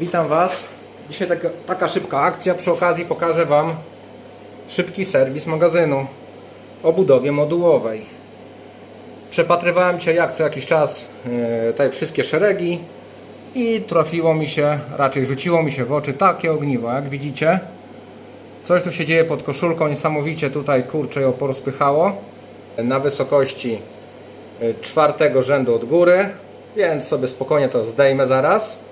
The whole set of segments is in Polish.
Witam Was. Dzisiaj taka, taka szybka akcja. Przy okazji pokażę Wam szybki serwis magazynu o budowie modułowej. Przepatrywałem Cię jak co jakiś czas yy, tutaj wszystkie szeregi i trafiło mi się, raczej rzuciło mi się w oczy takie ogniwo. Jak widzicie, coś tu się dzieje pod koszulką. Niesamowicie tutaj kurczę ją porozpychało na wysokości yy, czwartego rzędu od góry, więc sobie spokojnie to zdejmę zaraz.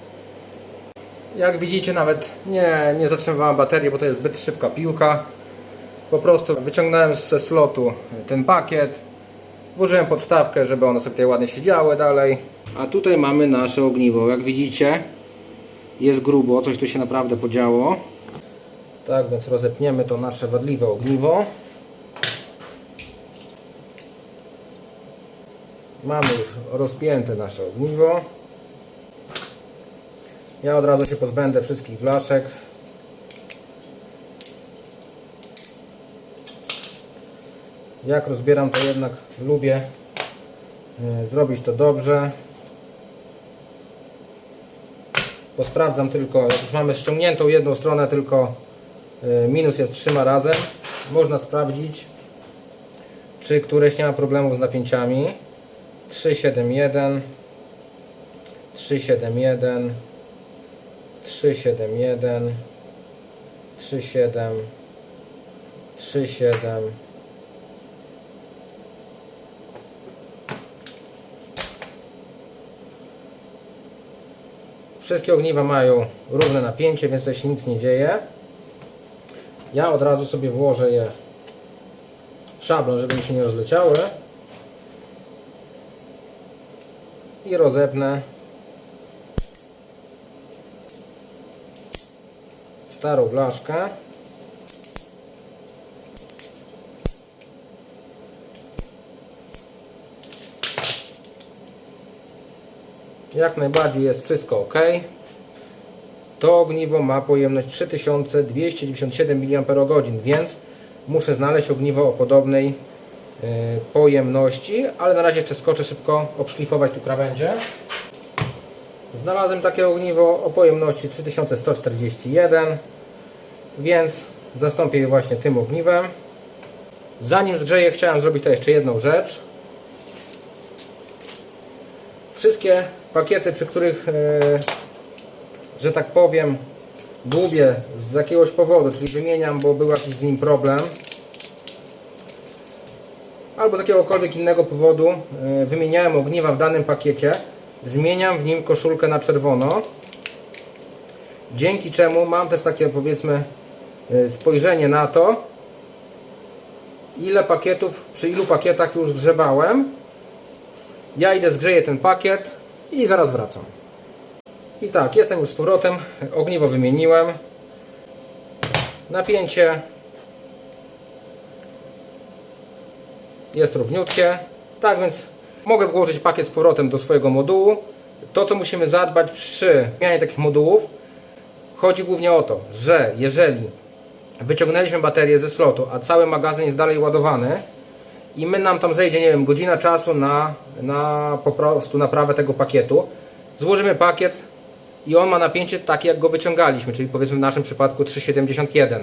Jak widzicie nawet nie, nie zatrzymywałem baterii, bo to jest zbyt szybka piłka. Po prostu wyciągnąłem ze slotu ten pakiet. Włożyłem podstawkę, żeby one sobie tutaj ładnie siedziały dalej. A tutaj mamy nasze ogniwo. Jak widzicie jest grubo, coś tu się naprawdę podziało. Tak więc rozepniemy to nasze wadliwe ogniwo. Mamy już rozpięte nasze ogniwo. Ja od razu się pozbędę wszystkich blaszek. Jak rozbieram to jednak lubię e, zrobić to dobrze. Posprawdzam tylko, jak już mamy ściągniętą jedną stronę, tylko e, minus jest trzyma razem. Można sprawdzić, czy któreś nie ma problemów z napięciami. 371 371 371 37 37 Wszystkie ogniwa mają równe napięcie, więc tutaj się nic nie dzieje. Ja od razu sobie włożę je w szablon, żeby mi się nie rozleciały. I rozepnę starą blaszkę. Jak najbardziej jest wszystko ok. To ogniwo ma pojemność 3297 mAh, więc muszę znaleźć ogniwo o podobnej yy, pojemności, ale na razie jeszcze skoczę szybko obszlifować tu krawędzie. Znalazłem takie ogniwo o pojemności 3141, więc zastąpię je właśnie tym ogniwem. Zanim zgrzeję, chciałem zrobić to jeszcze jedną rzecz. Wszystkie pakiety, przy których, e, że tak powiem, gubię z jakiegoś powodu, czyli wymieniam, bo był jakiś z nim problem, albo z jakiegokolwiek innego powodu e, wymieniałem ogniwa w danym pakiecie, zmieniam w nim koszulkę na czerwono. Dzięki czemu mam też takie powiedzmy y, spojrzenie na to, ile pakietów, przy ilu pakietach już grzebałem. Ja idę zgrzeję ten pakiet i zaraz wracam. I tak, jestem już z powrotem. Ogniwo wymieniłem. Napięcie jest równiutkie. Tak więc mogę włożyć pakiet z powrotem do swojego modułu. To, co musimy zadbać przy zmianie takich modułów, chodzi głównie o to, że jeżeli wyciągnęliśmy baterię ze slotu, a cały magazyn jest dalej ładowany i my nam tam zejdzie, nie wiem, godzina czasu na, na po prostu naprawę tego pakietu, złożymy pakiet i on ma napięcie takie, jak go wyciągaliśmy, czyli powiedzmy w naszym przypadku 3,71.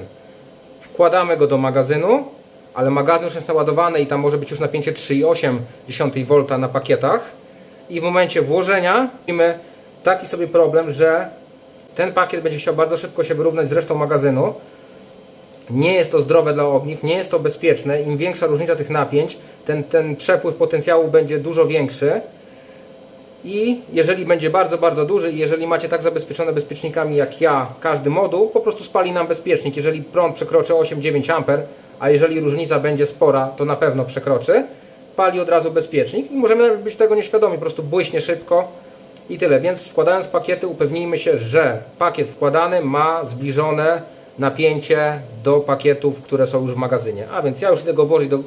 Wkładamy go do magazynu, ale magazyn już jest naładowany i tam może być już napięcie 3,8 V na pakietach i w momencie włożenia mamy taki sobie problem, że ten pakiet będzie chciał bardzo szybko się wyrównać z resztą magazynu. Nie jest to zdrowe dla ogniw, nie jest to bezpieczne. Im większa różnica tych napięć, ten, ten przepływ potencjału będzie dużo większy. I jeżeli będzie bardzo, bardzo duży i jeżeli macie tak zabezpieczone bezpiecznikami jak ja, każdy moduł, po prostu spali nam bezpiecznik. Jeżeli prąd przekroczy 8-9 A, a jeżeli różnica będzie spora, to na pewno przekroczy, pali od razu bezpiecznik i możemy być tego nieświadomi, po prostu błyśnie szybko i tyle. Więc wkładając pakiety upewnijmy się, że pakiet wkładany ma zbliżone napięcie do pakietów, które są już w magazynie. A więc ja już idę go włożyć do,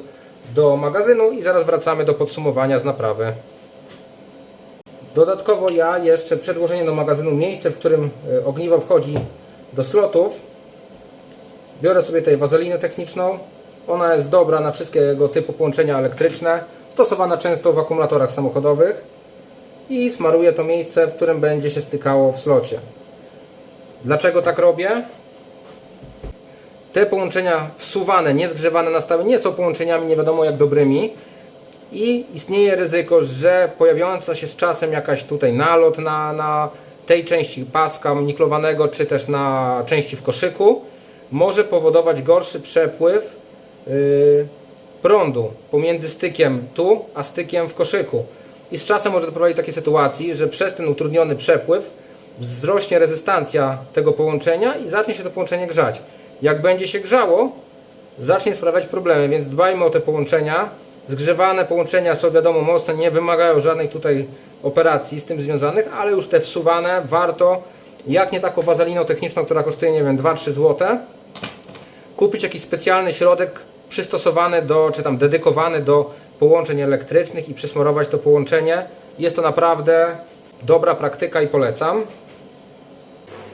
do magazynu i zaraz wracamy do podsumowania z naprawy. Dodatkowo ja jeszcze przed włożeniem do magazynu miejsce, w którym e, ogniwo wchodzi do slotów, biorę sobie tutaj wazelinę techniczną. Ona jest dobra na wszystkiego typu połączenia elektryczne, stosowana często w akumulatorach samochodowych i smaruję to miejsce, w którym będzie się stykało w slocie. Dlaczego tak robię? Te połączenia wsuwane, niezgrzewane na stałe nie są połączeniami nie wiadomo jak dobrymi i istnieje ryzyko, że pojawiająca się z czasem jakaś tutaj nalot na, na tej części paska niklowanego, czy też na części w koszyku, może powodować gorszy przepływ yy, prądu pomiędzy stykiem tu, a stykiem w koszyku. I z czasem może doprowadzić do takiej sytuacji, że przez ten utrudniony przepływ wzrośnie rezystancja tego połączenia i zacznie się to połączenie grzać. Jak będzie się grzało, zacznie sprawiać problemy, więc dbajmy o te połączenia. Zgrzewane połączenia są wiadomo mocne, nie wymagają żadnych tutaj operacji z tym związanych, ale już te wsuwane warto, jak nie taką wazeliną techniczną, która kosztuje, nie wiem, 2-3 zł, kupić jakiś specjalny środek przystosowany do, czy tam dedykowany do połączeń elektrycznych i przysmarować to połączenie. Jest to naprawdę dobra praktyka i polecam.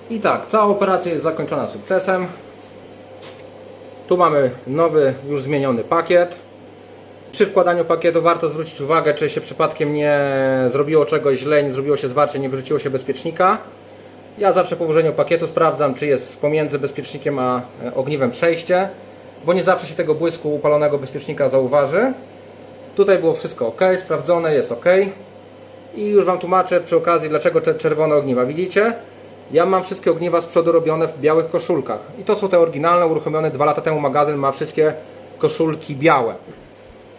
I tak, cała operacja jest zakończona sukcesem. Tu mamy nowy, już zmieniony pakiet. Przy wkładaniu pakietu warto zwrócić uwagę, czy się przypadkiem nie zrobiło czegoś źle, nie zrobiło się zwarcie, nie wyrzuciło się bezpiecznika. Ja zawsze po włożeniu pakietu sprawdzam, czy jest pomiędzy bezpiecznikiem a e, ogniwem przejście, bo nie zawsze się tego błysku upalonego bezpiecznika zauważy. Tutaj było wszystko ok, sprawdzone, jest ok. I już Wam tłumaczę przy okazji, dlaczego te czerwone ogniwa. Widzicie? Ja mam wszystkie ogniwa z przodu robione w białych koszulkach. I to są te oryginalne, uruchomione dwa lata temu magazyn ma wszystkie koszulki białe.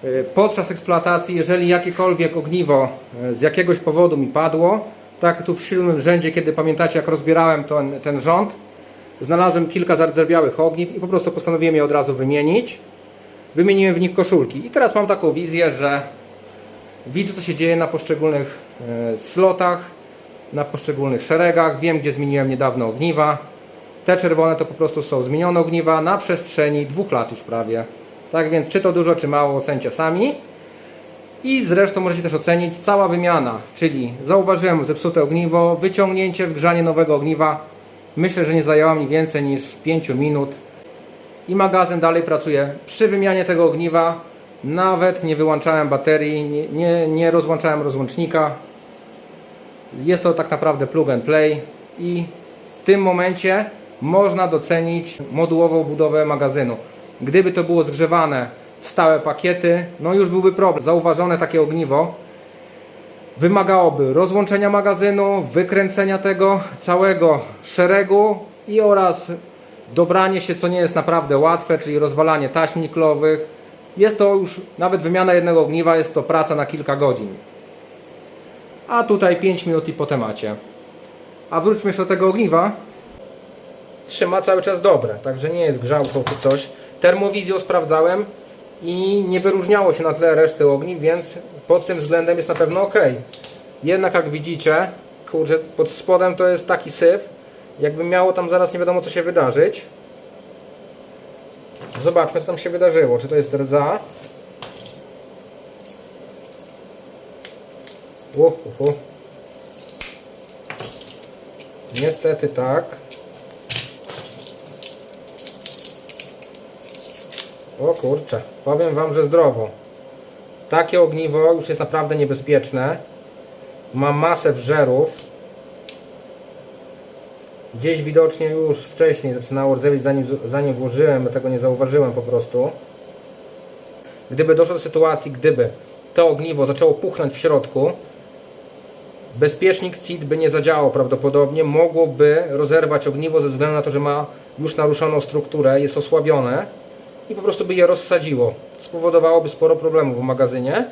Y, Podczas eksploatacji, jeżeli jakiekolwiek ogniwo y, z jakiegoś powodu mi padło, tak tu w siódmym rzędzie, kiedy pamiętacie jak rozbierałem ten, ten rząd, znalazłem kilka zardzewiałych ogniw i po prostu postanowiłem je od razu wymienić. Wymieniłem w nich koszulki. I teraz mam taką wizję, że widzę co się dzieje na poszczególnych e, slotach, na poszczególnych szeregach. Wiem gdzie zmieniłem niedawno ogniwa. Te czerwone to po prostu są zmienione ogniwa na przestrzeni dwóch lat już prawie. Tak więc czy to dużo czy mało ocencie sami. I zresztą możecie też ocenić cała wymiana, czyli zauważyłem zepsute ogniwo, wyciągnięcie, wgrzanie nowego ogniwa. Myślę, że nie zajęła mi więcej niż 5 minut i magazyn dalej pracuje przy wymianie tego ogniwa. Nawet nie wyłączałem baterii, nie, nie, nie rozłączałem rozłącznika. Jest to tak naprawdę plug and play i w tym momencie można docenić modułową budowę magazynu. Gdyby to było zgrzewane stałe pakiety, no już byłby problem. Zauważone takie ogniwo wymagałoby rozłączenia magazynu, wykręcenia tego całego szeregu i oraz dobranie się, co nie jest naprawdę łatwe, czyli rozwalanie taśm niklowych. Jest to już nawet wymiana jednego ogniwa, jest to praca na kilka godzin. A tutaj 5 minut i po temacie. A wróćmy jeszcze do tego ogniwa. Trzyma cały czas dobre, także nie jest grzałką czy coś. Termowizją sprawdzałem i nie wyróżniało się na tle reszty ogniw, więc pod tym względem jest na pewno ok. Jednak jak widzicie, kurczę, pod spodem to jest taki syf, jakby miało tam zaraz nie wiadomo co się wydarzyć. Zobaczmy co tam się wydarzyło. Czy to jest rdza? Uh, uh, uh. Niestety tak. O kurczę, powiem Wam, że zdrowo. Takie ogniwo już jest naprawdę niebezpieczne. Ma masę wżerów. Gdzieś widocznie już wcześniej zaczynało rdzewieć zanim, zanim włożyłem, tego nie zauważyłem po prostu. Gdyby doszło do sytuacji, gdyby to ogniwo zaczęło puchnąć w środku, bezpiecznik CIT by nie zadziałał prawdopodobnie, mogłoby rozerwać ogniwo ze względu na to, że ma już naruszoną strukturę, jest osłabione i po prostu by je rozsadziło. Spowodowałoby sporo problemów w magazynie,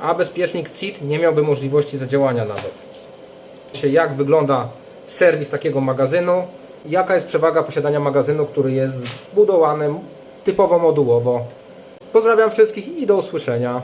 a bezpiecznik CIT nie miałby możliwości zadziałania nawet. Jak wygląda serwis takiego magazynu? Jaka jest przewaga posiadania magazynu, który jest zbudowany typowo modułowo? Pozdrawiam wszystkich i do usłyszenia.